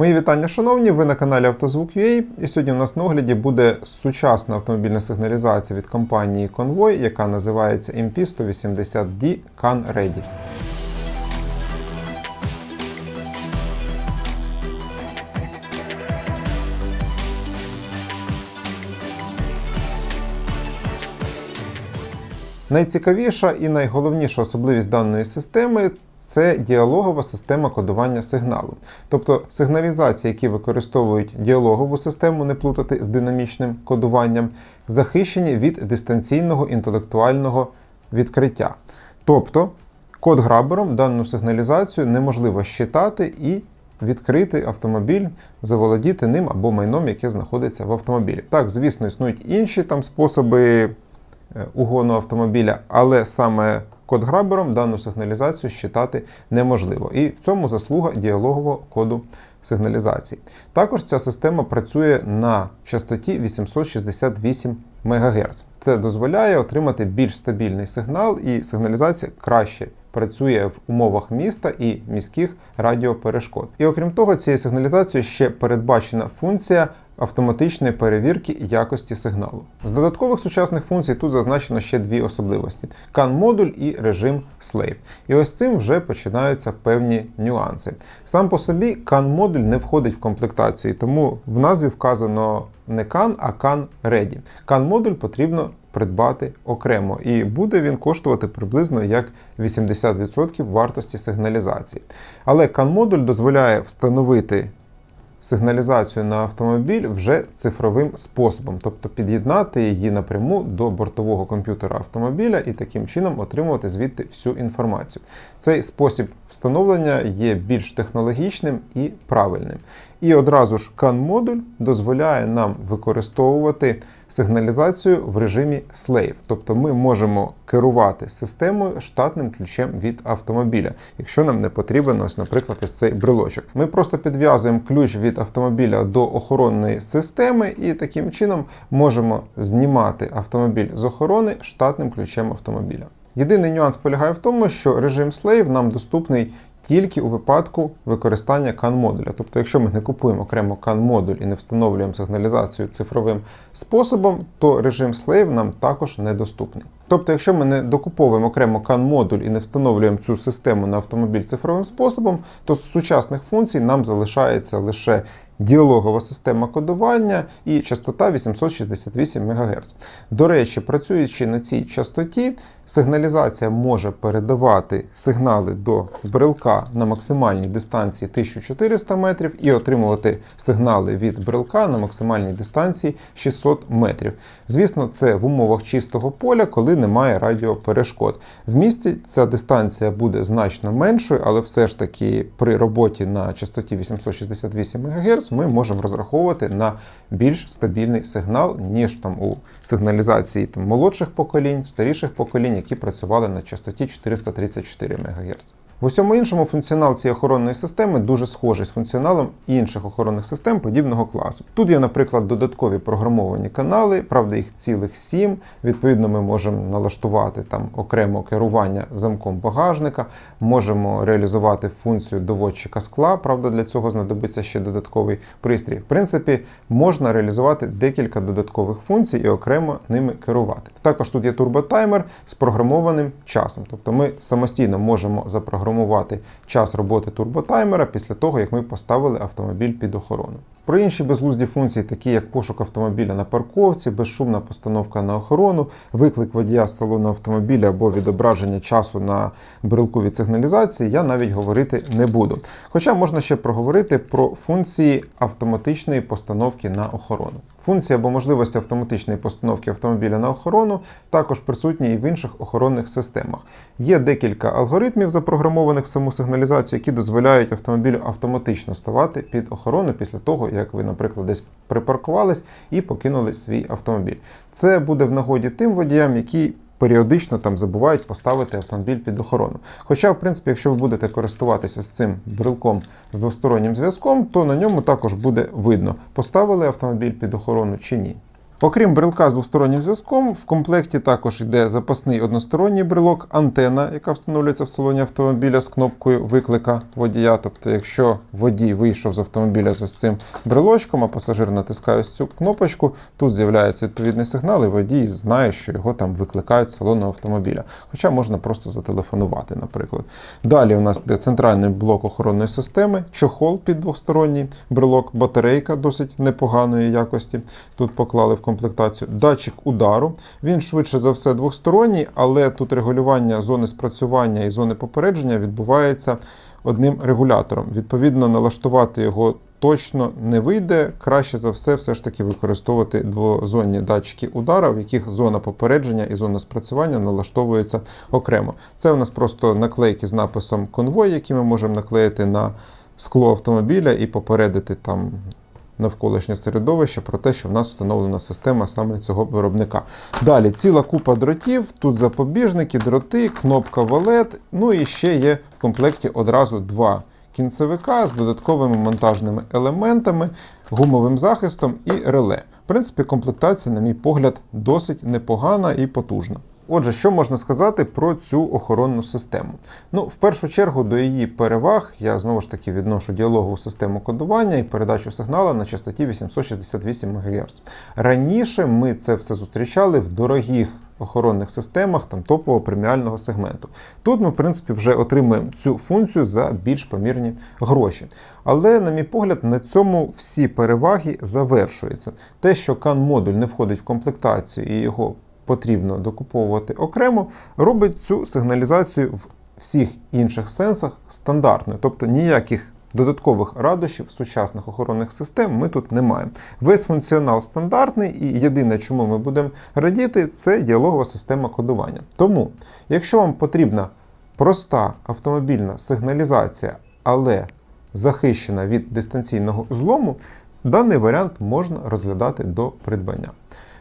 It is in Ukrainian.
Мої вітання, шановні, ви на каналі Автозвук.ua і сьогодні у нас на огляді буде сучасна автомобільна сигналізація від компанії Convoy, яка називається MP180D CAN Ready. Найцікавіша і найголовніша особливість даної системи це діалогова система кодування сигналу. Тобто сигналізації, які використовують діалогову систему, не плутати з динамічним кодуванням, захищені від дистанційного інтелектуального відкриття. Тобто код грабером дану сигналізацію неможливо щитати і відкрити автомобіль, заволодіти ним або майном, яке знаходиться в автомобілі. Так, звісно, існують інші там способи е, угону автомобіля, але саме код грабером дану сигналізацію щитати неможливо. І в цьому заслуга діалогового коду сигналізації. Також ця система працює на частоті 868 МГц. Це дозволяє отримати більш стабільний сигнал, і сигналізація краще працює в умовах міста і міських радіоперешкод. І окрім того, цією сигналізацією ще передбачена функція автоматичної перевірки якості сигналу. З додаткових сучасних функцій тут зазначено ще дві особливості: CAN-модуль і режим Slave. І ось цим вже починаються певні нюанси. Сам по собі CAN-модуль не входить в комплектацію, тому в назві вказано не CAN, а CAN Ready. CAN-модуль потрібно придбати окремо, і буде він коштувати приблизно як 80% вартості сигналізації. Але CAN-модуль дозволяє встановити сигналізацію на автомобіль вже цифровим способом, тобто під'єднати її напряму до бортового комп'ютера автомобіля і таким чином отримувати звідти всю інформацію. Цей спосіб встановлення є більш технологічним і правильним. І одразу ж CAN-модуль дозволяє нам використовувати сигналізацію в режимі Slave. Тобто ми можемо керувати системою штатним ключем від автомобіля, якщо нам не потрібен, ось, наприклад, ось цей брелочок. Ми просто підв'язуємо ключ від автомобіля до охоронної системи і таким чином можемо знімати автомобіль з охорони штатним ключем автомобіля. Єдиний нюанс полягає в тому, що режим Slave нам доступний тільки у випадку використання CAN-модуля. Тобто, якщо ми не купуємо окремо CAN-модуль і не встановлюємо сигналізацію цифровим способом, то режим Slave нам також недоступний. Тобто, якщо ми не докуповуємо окремо CAN-модуль і не встановлюємо цю систему на автомобіль цифровим способом, то з сучасних функцій нам залишається лише діалогова система кодування і частота 868 МГц. До речі, працюючи на цій частоті, сигналізація може передавати сигнали до брелка на максимальній дистанції 1400 метрів і отримувати сигнали від брелка на максимальній дистанції 600 метрів. Звісно, це в умовах чистого поля, коли немає радіоперешкод. В місті ця дистанція буде значно меншою, але все ж таки при роботі на частоті 868 МГц ми можемо розраховувати на більш стабільний сигнал, ніж там у сигналізації там, молодших поколінь, старіших поколінь, які працювали на частоті 434 МГц. В усьому іншому функціонал цієї охоронної системи дуже схожий з функціоналом інших охоронних систем подібного класу. Тут є, наприклад, додаткові програмовані канали, правда, їх цілих сім. Відповідно, ми можемо налаштувати там окремо керування замком багажника, можемо реалізувати функцію доводчика скла. Правда, для цього знадобиться ще додатковий пристрій. В принципі, можна реалізувати декілька додаткових функцій і окремо ними керувати. Також тут є турботаймер з програмованим часом, тобто ми самостійно можемо запрограмувати запрограмувати час роботи турботаймера після того, як ми поставили автомобіль під охорону. Про інші безглузді функції, такі як пошук автомобіля на парковці, безшумна постановка на охорону, виклик водія з салону автомобіля або відображення часу на брелку від сигналізації, я навіть говорити не буду. Хоча можна ще проговорити про функції автоматичної постановки на охорону. Функція або можливості автоматичної постановки автомобіля на охорону також присутні і в інших охоронних системах. Є декілька алгоритмів, запрограмованих в саму сигналізацію, які дозволяють автомобілю автоматично ставати під охорону після того, як ви, наприклад, десь припаркувались і покинули свій автомобіль. Це буде в нагоді тим водіям, які періодично там забувають поставити автомобіль під охорону. Хоча, в принципі, якщо ви будете користуватися з цим брелком з двостороннім зв'язком, то на ньому також буде видно, поставили автомобіль під охорону чи ні. Окрім брелка з двостороннім зв'язком, в комплекті також йде запасний односторонній брелок, антена, яка встановлюється в салоні автомобіля з кнопкою виклика водія. Тобто, якщо водій вийшов з автомобіля з цим брелочком, а пасажир натискає цю кнопочку, тут з'являється відповідний сигнал, і водій знає, що його там викликають з салону автомобіля. Хоча можна просто зателефонувати, наприклад. Далі у нас йде центральний блок охоронної системи, чохол під двосторонній брелок, батарейка досить непоганої якості. Тут поклали в комплектацію. Датчик удару. Він швидше за все двосторонній, але тут регулювання зони спрацювання і зони попередження відбувається одним регулятором. Відповідно, налаштувати його точно не вийде. Краще за все, все ж таки використовувати двозонні датчики удара, в яких зона попередження і зона спрацювання налаштовуються окремо. Це у нас просто наклейки з написом конвой, які ми можемо наклеїти на скло автомобіля і попередити там навколишнє середовище про те, що в нас встановлена система саме цього виробника. Далі ціла купа дротів, тут запобіжники, дроти, кнопка валет. Ну і ще є в комплекті одразу два кінцевика з додатковими монтажними елементами, гумовим захистом і реле. В принципі, комплектація, на мій погляд, досить непогана і потужна. Отже, що можна сказати про цю охоронну систему? Ну, в першу чергу, до її переваг я знову ж таки відношу діалогову систему кодування і передачу сигнала на частоті 868 МГц. Раніше ми це все зустрічали в дорогих охоронних системах там топового преміального сегменту. Тут ми, в принципі, вже отримуємо цю функцію за більш помірні гроші. Але, на мій погляд, на цьому всі переваги завершуються. Те, що CAN-модуль не входить в комплектацію і його потрібно докуповувати окремо, робить цю сигналізацію в всіх інших сенсах стандартною, тобто ніяких додаткових радощів сучасних охоронних систем ми тут не маємо. Весь функціонал стандартний, і єдине, чому ми будемо радіти, це діалогова система кодування. Тому, якщо вам потрібна проста автомобільна сигналізація, але захищена від дистанційного злому, даний варіант можна розглядати до придбання.